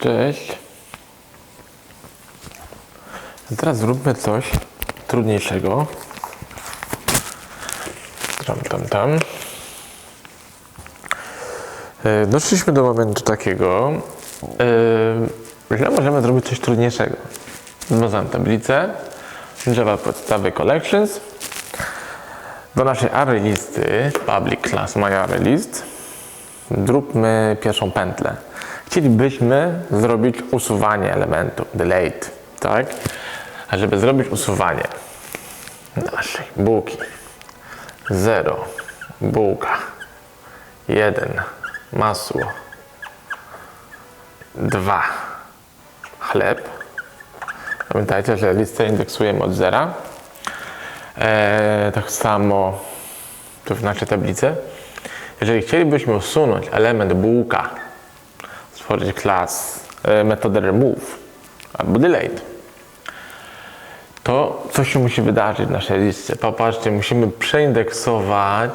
Cześć. A teraz zróbmy coś trudniejszego. Tam, tam, tam. E, Doszliśmy do momentu takiego, e, że możemy zrobić coś trudniejszego. Zmazam tablicę, Java podstawy collections. Do naszej array listy, public class my array list, zróbmy pierwszą pętlę. Chcielibyśmy zrobić usuwanie elementu, delete, tak? A żeby zrobić usuwanie naszej bułki, 0, bułka, 1, masło, 2, chleb. Pamiętajcie, że listę indeksujemy od zera. Eee, tak samo tu w naszej tablicy. Jeżeli chcielibyśmy usunąć element bułka, stworzyć klas, e, remove albo delete, to coś się musi wydarzyć w naszej liście. Popatrzcie, musimy przeindeksować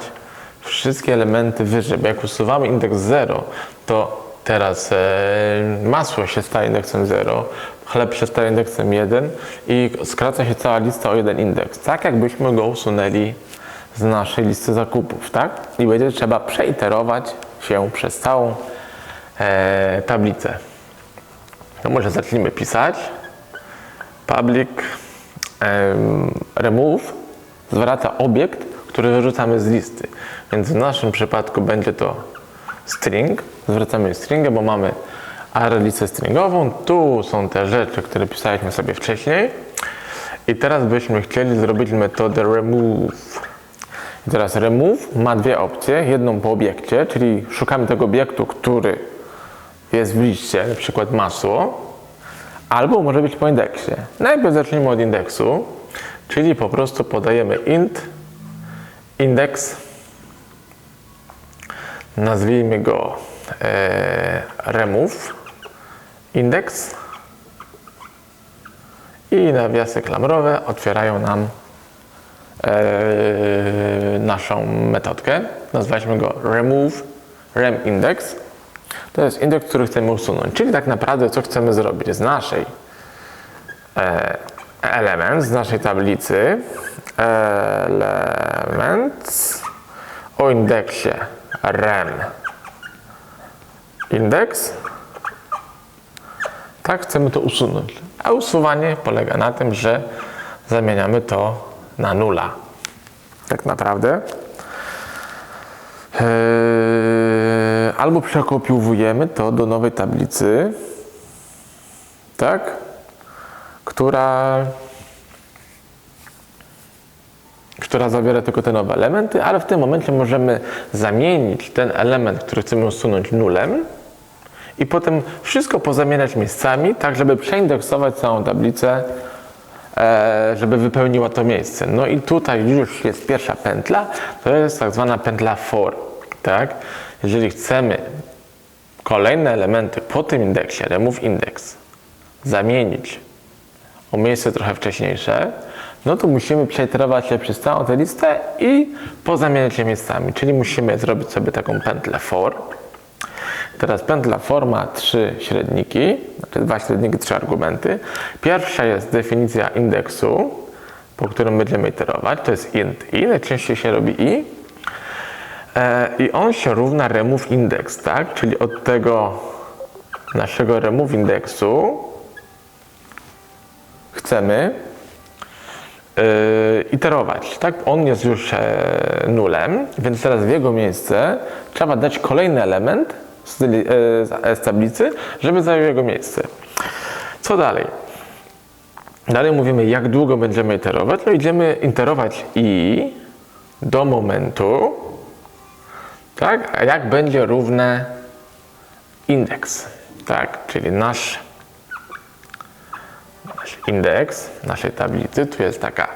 wszystkie elementy wyżej, bo jak usuwamy indeks 0, to teraz e, masło się staje indeksem 0, chleb się staje indeksem 1 i skraca się cała lista o jeden indeks. Tak jakbyśmy go usunęli z naszej listy zakupów, tak? I będzie trzeba przeiterować się przez całą e, tablicę. No może zacznijmy pisać. Public em, remove zwraca obiekt, który wyrzucamy z listy. Więc w naszym przypadku będzie to string. Zwracamy stringę, bo mamy array listę stringową. Tu są te rzeczy, które pisaliśmy sobie wcześniej. I teraz byśmy chcieli zrobić metodę remove. I teraz remove ma dwie opcje. Jedną po obiekcie, czyli szukamy tego obiektu, który jest w liście, na przykład masło, albo może być po indeksie. Najpierw zacznijmy od indeksu, czyli po prostu podajemy int indeks, nazwijmy go e, remove index i nawiasy klamrowe otwierają nam e, naszą metodkę. Nazwaliśmy go remove rem index. To jest indeks, który chcemy usunąć, czyli tak naprawdę co chcemy zrobić z naszej e, element, z naszej tablicy element o indeksie rem index tak chcemy to usunąć. A usuwanie polega na tym, że zamieniamy to na nula. Tak naprawdę. Eee, albo przekopiowujemy to do nowej tablicy, tak? Która, która zawiera tylko te nowe elementy, ale w tym momencie możemy zamienić ten element, który chcemy usunąć nulem i potem wszystko pozamieniać miejscami, tak żeby przeindeksować całą tablicę, e, żeby wypełniła to miejsce. No i tutaj już jest pierwsza pętla, to jest tak zwana pętla for, tak? Jeżeli chcemy kolejne elementy po tym indeksie, remove index, zamienić o miejsce trochę wcześniejsze, no to musimy przeiterować się przez całą tę listę i pozamieniać je miejscami, czyli musimy zrobić sobie taką pętlę for. Teraz pętla for ma trzy średniki, znaczy dwa średniki, trzy argumenty. Pierwsza jest definicja indeksu, po którym będziemy iterować, to jest int i, najczęściej się robi i. E, I on się równa remove index, tak? Czyli od tego naszego remove indeksu chcemy yy, iterować, tak? On jest już e, nulem, więc teraz w jego miejsce trzeba dać kolejny element z, e, z tablicy, żeby zajął jego miejsce. Co dalej? Dalej mówimy, jak długo będziemy iterować. No idziemy iterować i do momentu, tak? A jak będzie równe indeks, tak? Czyli nasz nasz indeks naszej tablicy, tu jest taka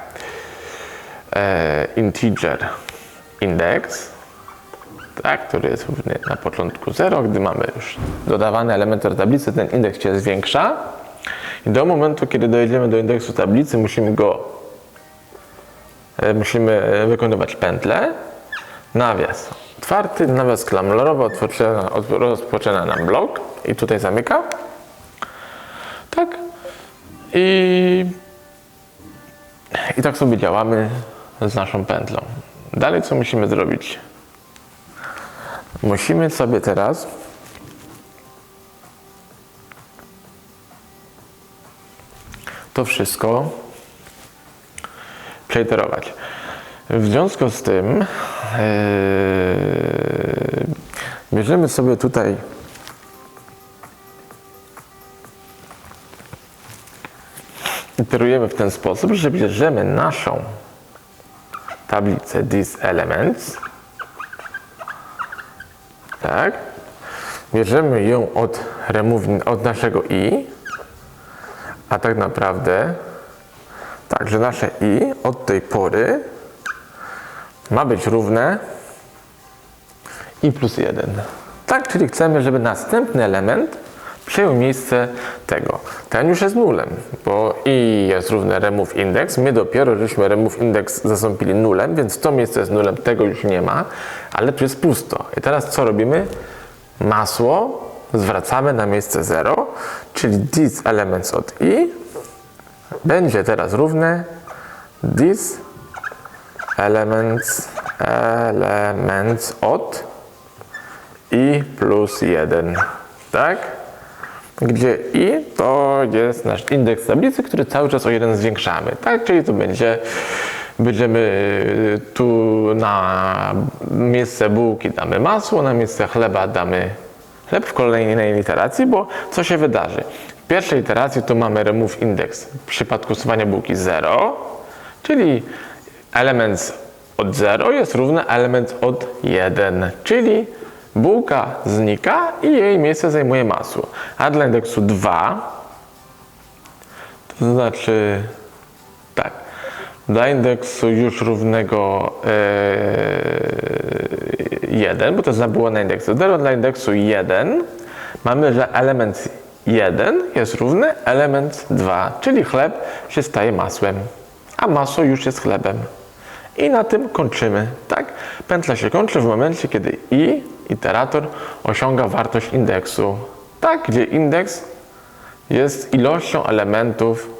e, integer index, tak, który jest równy na początku 0. Gdy mamy już dodawany element do tablicy, ten indeks się zwiększa. I do momentu, kiedy dojedziemy do indeksu tablicy, musimy go e, musimy e, wykonywać pętlę. Nawias otwarty, nawias klamrowy, otworzona- od- rozpoczyna nam blok i tutaj zamyka. Tak? I, I tak sobie działamy z naszą pętlą. Dalej co musimy zrobić? Musimy sobie teraz to wszystko przeiterować. W związku z tym bierzemy sobie tutaj iterujemy w ten sposób, że bierzemy naszą tablicę these elements tak? Bierzemy ją od remove, od naszego i a tak naprawdę tak, że nasze i od tej pory ma być równe i plus 1. Tak, czyli chcemy, żeby następny element przejął miejsce tego. Ten już jest nulem, bo i jest równe remove index. My dopiero żeśmy remove index zastąpili nulem, więc to miejsce jest nulem, tego już nie ma, ale tu jest pusto. I teraz co robimy? Masło zwracamy na miejsce 0, czyli this elements od i będzie teraz równe this elements elements od i plus 1. Tak? Gdzie i to jest nasz indeks tablicy, który cały czas o 1 zwiększamy. Tak? Czyli to będzie będziemy y, tu na miejsce bułki damy masło, na miejsce chleba damy chleb w kolejnej iteracji, bo co się wydarzy? W pierwszej iteracji tu mamy remove index w przypadku stosowania bułki 0, czyli element od 0 jest równy element od 1, czyli bułka znika i jej miejsce zajmuje masło. A dla indeksu 2 to znaczy tak, dla indeksu już równego e, 1, bo to było na indeksu 0, dla indeksu 1 mamy, że element 1 jest równy element 2, czyli chleb się staje masłem, a masło już jest chlebem. I na tym kończymy, tak? Pętla się kończy w momencie, kiedy i iterator osiąga wartość indeksu, tak? Gdzie indeks jest ilością elementów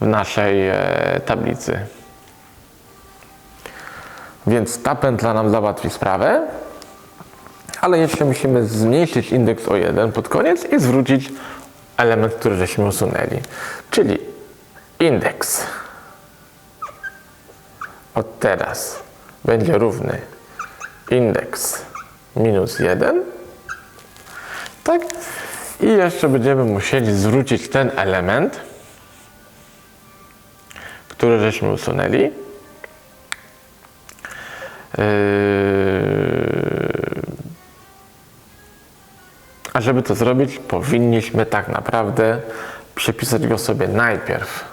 w naszej e, tablicy. Więc ta pętla nam załatwi sprawę, ale jeszcze musimy zmniejszyć indeks o 1 pod koniec i zwrócić element, który żeśmy usunęli. Czyli indeks od teraz będzie równy indeks minus 1. Tak? I jeszcze będziemy musieli zwrócić ten element, który żeśmy usunęli. Yy, A żeby to zrobić, powinniśmy tak naprawdę przypisać go sobie najpierw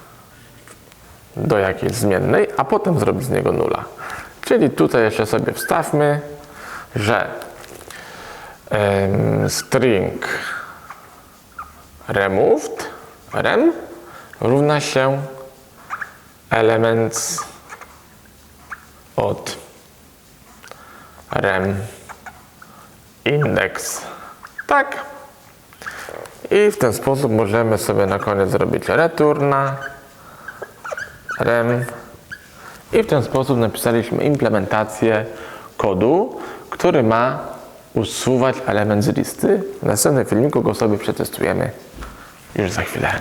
do jakiejś zmiennej, a potem zrobić z niego nula. Czyli tutaj jeszcze sobie wstawmy, że string removed rem równa się elements od rem index. Tak. I w ten sposób możemy sobie na koniec zrobić returna rem i w ten sposób napisaliśmy implementację kodu, który ma usuwać element z listy. W następnym filmiku go sobie przetestujemy już za chwilę.